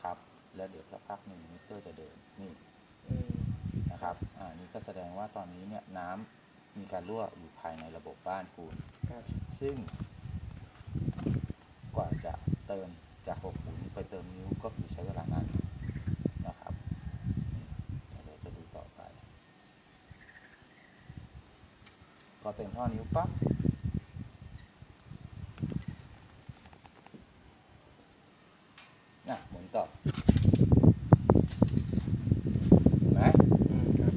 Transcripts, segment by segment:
นะครับ แล้วเดี๋ยวสักพักหนึ่งมิเตอร์จะเดินนี่อืมนะครับอ่านี่ก็แสดงว่าตอนนี้เนี่ยน้ำมีการรั่วอยู่ภายในระบบบ้านคุณครับซึ่ง กว่าจะเติมจากหกขุนไปเติมนิ้วก็คือใช้เวลานานนะครับนี่เดี๋ยวจะดูต่อไปพอเติมท่อนิ้วปั๊บน่ะหมุนต่อเห็นไหม อืมครับ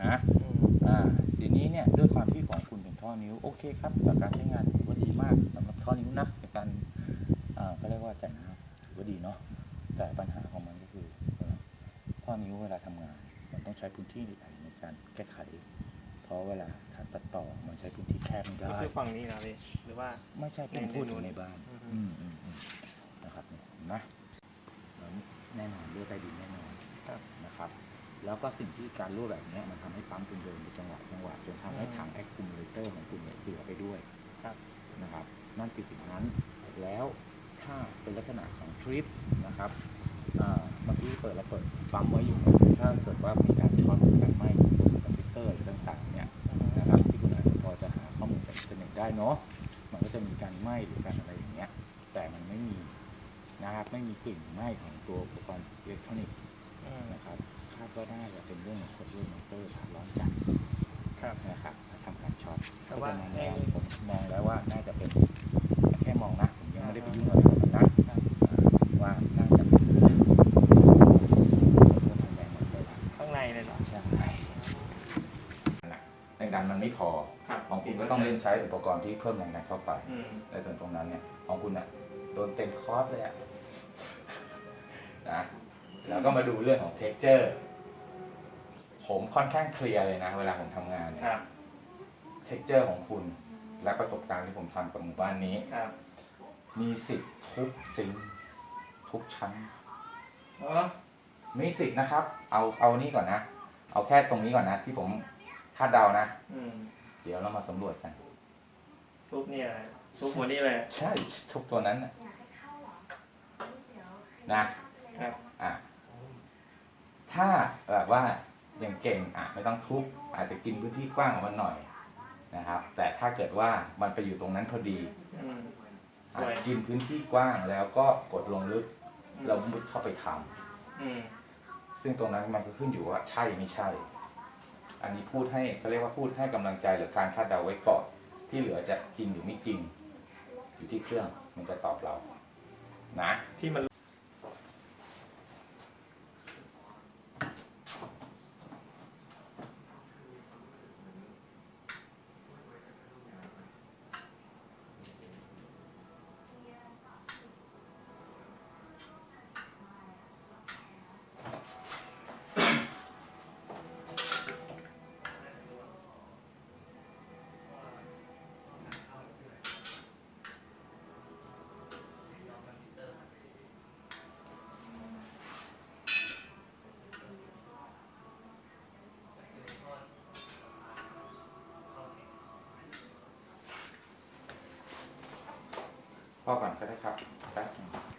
นะ อืม อ่าทีนี้เนี่ยด้วยความที่ของคุณเป็นท่อนิ้วโอ เคครับจากการใช้งานถือว่าดีมากสำหรับท่อนิ้วนะในการอ่าก็เรียกว่าจ่ายน้ำถือว่าดีเนาะแต่ปัญหาของมันก็คือเอ่อท่อนิ้วเวลาทำงาน มันต้องใช้พื้นที่ใหญ่ในการแก้ไข เพราะเวลาตัดต่อมันใช้พื้นที่แคบไม่ก็ได้คือฝั่งนี้นะพี่หรือว่าไม่ใช่เป็นพูดถึงในบ้านอือฮึอืมอืมอืมนะครับเนี่ยเห็นไหมแล้วแน่นอนรั่วใต้ดินแน่นอนครับนะครับ แล้วก็สิ่งที่การรั่วแบบเนี้ยมันทำให้ปั๊มคุณเดินเป็นจังหวะจังหวะจนทำให้ถังแอคคูมูเลเตอร์ของคุณเนี่ยเสียไปด้วยครับนะครับ นั่นคือสิ่งนั้นแล้วถ้าเป็นลักษณะของทริปนะครับอ่าเมื่อกี้เปิดแล้วเปิดปั๊มไว้อยู่เนี่ยถ้าเกิดว่ามีการช็อตหรือการไหม้ของตัวคาซิสเตอร์อะไรต่างๆเนี่ยนะครับที่คุณอาจจะพอจะหาข้อมูลจากอินเทอร์เน็ตได้เนาะมันก็จะมีการไหม้หรือการอะไรอย่างเงี้ยแต่มันไม่มีนะครับไม่มีกลิ่นไหม้ของตัวอุปกรณ์อิเล็กทรอนิกส์อืมนะครับคาดว่าน่าจะเป็นเรื่องของคนรุ่นมอเตอร์ผ่านร้อนจัดครับนะครับทำการช็อตเพราะว่าฉะนั้นแล้วผมมองแล้วว่าน่าจะเป็นแค่มองนะผมยังไม่ได้ไปยุ่งอะไรกับมันนะว่าน่าจะเป็นเรื่องของทางแรงมอเตอร์ข้างในเลยเหรอใช่แรงดันมันไม่พอของคุณก็ต้องเล่นใช้อุปกรณ์ที่เพิ่มแรงดันเข้าไปในส่วนตรงนั้นเนี่ยของคุณอะโดนเต็มคอร์สเลยอะนะแล้วก็มาดูเรื่องของเท็กเจอร์ ผมค่อนข้างเคลียร์เลยนะ เวลาผมทำงานเนี่คยรับเท็กเจอร์ของคุณ และประสบการณ์ที่ผมทำกับหมู่บ้านนี้ ครับมีสิทธิ์ทุกซิงค์ทุกชั้นอ๋อมีสิทธิ์นะครับ เอาเอานี่ก่อนนะ เอาแค่ตรงนี้ก่อนนะ ที่ผมคาดเดานะ อืมเดี๋ยวเรามาสำรวจกัน ทุบเนี่ยทุบหัวนี่เลย ใช่ทุกตัวนั้นน่ะนะ ครับ อะถ้าแบบว่า อย่างเก่งอะไม่ต้องทุบอาจจะกินพื้นที่กว้างของมันหน่อยนะครับ แต่ถ้าเกิดว่ามันไปอยู่ตรงนั้นพอดีอืมสอาวยจกินพื้นที่กว้างแล้วก็กดลงลึกเรามุดเข้าไปทำอืมซึ่งตรงนั้นมันก็ขึ้นอยู่ว่าใช่ไม่ใช่ อันนี้พูดให้เขาเรียกว่าพูดให้กำลังใจหรือการคาดเดาไว้ก่อนที่เหลือจะจริงหรือไม่จริง อยู่ที่เครื่องมันจะตอบเรา นะที่มัน ก่อนก็ได้ครับแป๊บนึง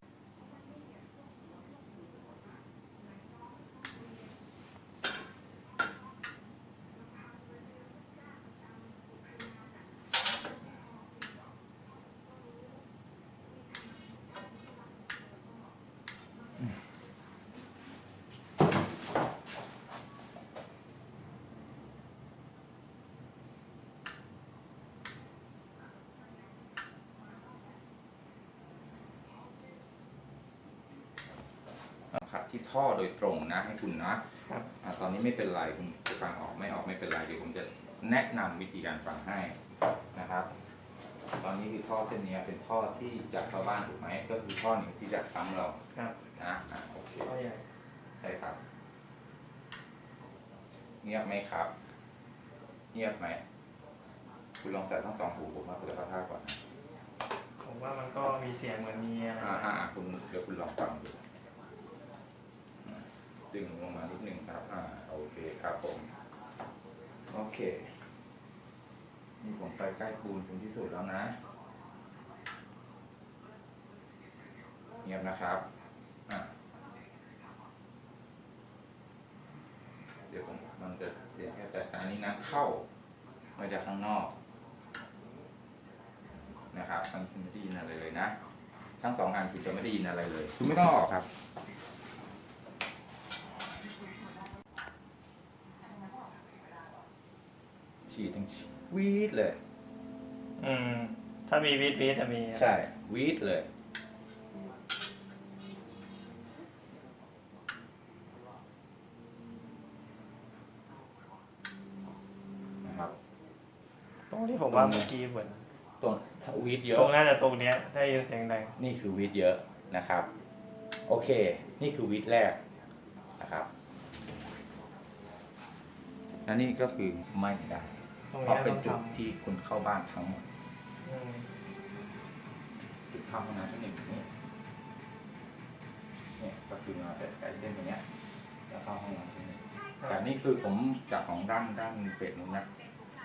นะครับ ที่ท่อโดยตรงนะให้คุณนะครับอ่าตอนนี้ไม่เป็นไรคุณจะฟังออกไม่ออกไม่เป็นไรเดี๋ยวผมจะแนะนำวิธีการฟังให้นะครับ ตอนนี้คือท่อเส้นนี้เป็นท่อที่จากเข้าบ้านถูกไหมก็คือท่อหนึ่งที่จากปั๊มเราครับ นะอ่าโอเคก็ใหญ่ใช่ครับ เงียบไหมครับ เงียบไหมคุณลองใส่ทั้งสองหูผมมาคุณจะเข้าท่าก่อนนะผมว่ามันก็มีเสียงเหมือนมีอะไรอ่าอ่าอ่าคุณเดี๋ยวคุณลองฟังดูอ่า ดึงลงมานิดนึงครับอ่าโอเคครับผม โอเค นี่ผมไปใกล้ปูนถึงที่สุดแล้วนะ เงียบนะครับอะเดี๋ยวผมมันจะเสียงแค่แต่อันนี้น้ำเข้ามาจากข้างนอก นะครับมันไม่ได้ยินอะไรเลยนะ ทั้งสองอันคุณจะไม่ได้ยินอะไรเลย คุณไม่ต้องออกครับ ฉีดทั้งฉีดวีดเลย อืม ถ้ามีวิทวิทจะมีใช่ วีดเลย นะครับ ตรงที่ผมว่าเมื่อกี้เหมือนตรงถ้าวีดเยอะ ตรงนั้นแต่ตรงเนี้ยได้ยินเสียงดังนี่คือวีดเยอะนะครับ โอเค นี่คือวีดแรกนะครับ และนี่ก็คือไม่ได้ ตรงเพเนี้ราะยเป็นต้องจุดทำที่คุณเข้าบ้านทั้งหมดอืมจุดเข้าห้องน้ำที่หนึ่งนี่เนี่ยก็คือมาเป็นไกลเส้นตรงเนี้ยแล้วเข้าห้องน้ำที่หนึ่งแต่นี่คือผมจากของด้านด้านเป็ดนู้นนะ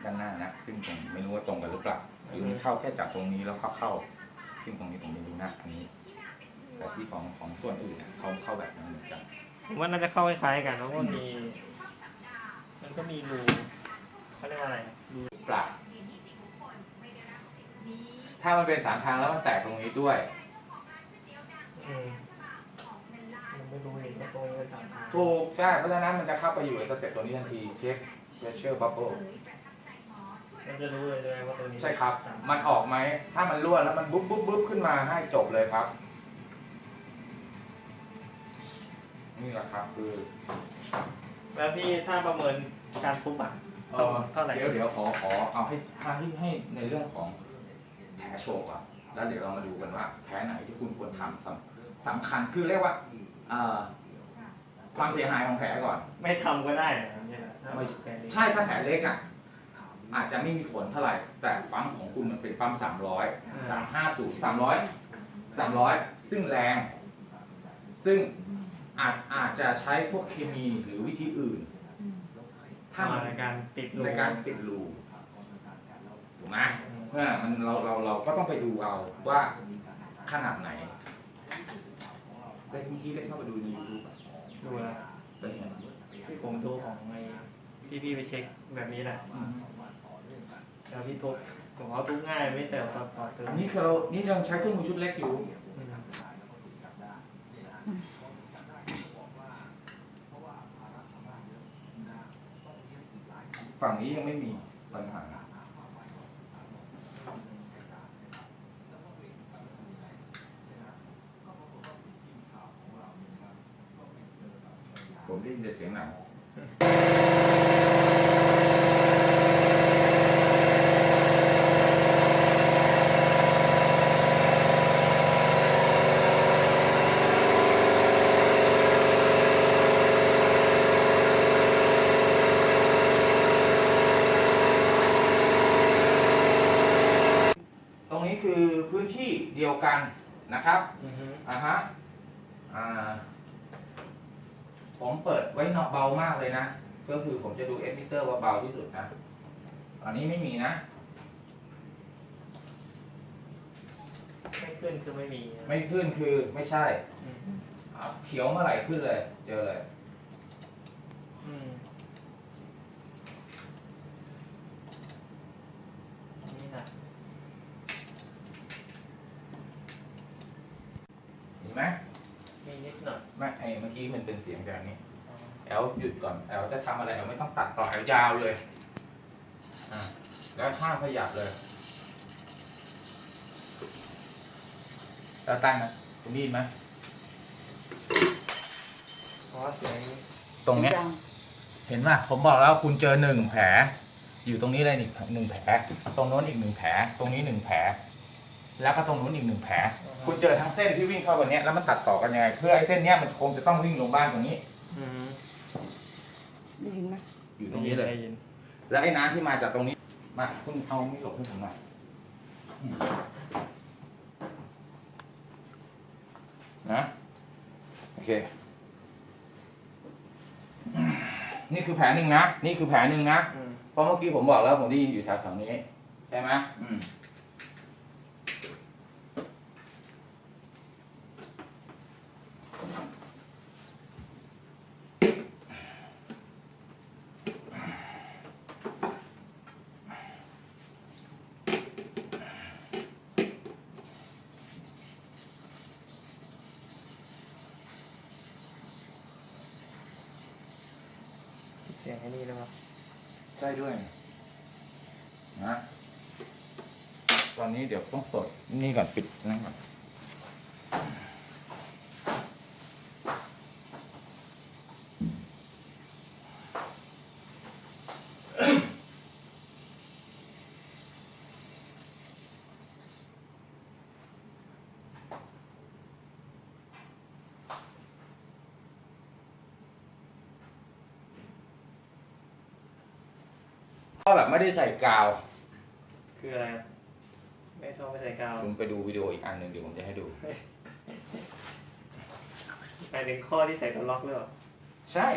ด้านหน้านะซึ่งผมไม่รู้ว่าตรงกันหรือเปล่าหรือมันเข้าแค่จากตรงนี้แล้วเข้าเข้า ซึ่งตรงนี้ผมไม่รู้นะอันนี้ แต่ที่ของของส่วนอื่นเนี่ยเขาเข้าแบบนั้นเหมือนกัน ผมว่าน่าจะเข้าคล้ายๆกันเพราะว่ามี มันก็มีรู เขาเรียกว่าอะไรรูปรับถ้ามันเป็นสามทางแล้วมันแตกตรงนี้ด้วย อืมมันไม่รู้เลยว่าตรงนี้เป็นสามทางถูกใช่เพราะฉะนั้นมันจะเข้าไปอยู่ในสเต็ปตัวนี้ทันทีเช็ค pressure bubble มันจะรู้เลยใช่ไหมว่าตรงนี้ใช่ครับ สามมันออกไหม ถ้ามันรั่วแล้วมันบุ๊บบุ๊บบุ๊บขึ้นมาให้จบเลยครับ นี่แหละครับคือ แล้วพี่ถ้าประเมินการทุบอะ เอ่อเท่าไหร่ เดี๋ยวเดี๋ยวขอขอเอาให้ให้ให้ในเรื่องของแผลโชกอะแล้วเดี๋ยวเรามาดูกันว่าแผลไหนที่คุณควรทำสำสำคัญคือเรียกว่าเอ่อความเสียหายของแผลก่อน ไม่ทำก็ได้นะเนี่ยถ้าไม่ แผลเล็กใช่ถ้าแผลเล็กอะอาจจะไม่มีผลเท่าไหร่ แต่ปั๊มของคุณมันเป็นปั๊มสามร้อยสามห้าศูนย์สามร้อยสามร้อยซึ่งแรง ซึ่งอาจอาจจะใช้พวกเคมีหรือวิธีอื่น ถ้ามันในการปิดรูในการปิดรูถูกไหมเมื่อมันเราเราเราก็ต้องไปดูเอาว่าขนาดไหนแต่เมื่อกี้ได้เข้าไปดูในยูทูบดูแล้วเป็นยังไงที่ผมดูของไอ้ที่พี่ไปเช็คแบบนี้แหละแล้วพี่ทุบผมเขาทุบง่ายไม่แต่ซับพอร์ตเติมอันนี้คือเรานี่ยังใช้เครื่องมือชุดเล็กอยู่ อืม ฝั่งนี้ยังไม่มีปัญหา ผมได้ยินแต่เสียงหนัง นี้คือพื้นที่เดียวกันนะครับอือฮึอ่าฮะอ่าผมเปิดไว้เนาะเบามากเลยนะ ก็คือผมจะดูเอฟมิเตอร์ว่าเบาที่สุดนะ อันนี้ไม่มีนะ ไม่ขึ้นคือไม่มีไม่ขึ้นคือไม่ใช่อืมอ่าเขียวเมื่อไหร่ขึ้นเลย เจอเลย อืมนี่นะ เห็ นไหมมีนิดหน่อยไม่ไอ้เมื่อกี้มันเป็นเสียงแบบนี้อ๋อแอลหยุดก่อน แอลจะทำอะไร แอลไม่ต้องตัดต่อ แอลยาวเลยอ่าแล้วข้างขยับเลยแล้วตั้งนะคุณได้ยินไหมเพราะว่าเสียงตรงเนี้ย เห็นป่ะผมบอกแล้วคุณเจอหนึ่งแผล อยู่ตรงนี้เลยอีกหนึ่งแผล ตรงโน้นอีกหนึ่งแผล ตรงนี้หนึ่งแผล แล้วก็ตรงโน้นอีกหนึ่งแผล คุณเจอทั้งเส้นที่วิ่งเข้าวันนี้ยแล้วมันตัดต่อกันยังไง เพื่อไอ้เส้นเนี้ยมันคงจะต้องวิ่งลงบ้านตรงนี้ อืมได้ยินไหมอยู่ตรงนี้เลย ได้ยินแล้วไอ้น้ำที่มาจากตรงนี้ มาคุณเอาไม่หลบให้ผมหน่อยอืมนะโอเค นี่คือแผลหนึ่งนะ นี่คือแผลหนึ่งนะ อืมเพราะเมื่อกี้ผมบอกแล้วผมได้ยินอยู่แถวๆนี้ ใช่ไหมอืม สียงไอ้นี่ด้วยวะใช่ด้วยนะตอนนี้เดี๋ยวต้องเปิดนี่ก่อนปิดนั่นก่อน ก็แบบไม่ได้ใส่กาวคืออะไรอะไม่ชอบไม่ใส่กาวคุณไปดูวิดีโออีกอันหนึ่งเดี๋ยวผมจะให้ดู หมายถึงข้อที่ใส่ตัวล็อกหรือเปล่าใช่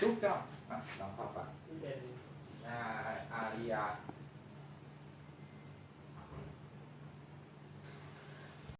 ทุกเจ้าอะลองเข้าไปที่เป็นอ่าอาริยา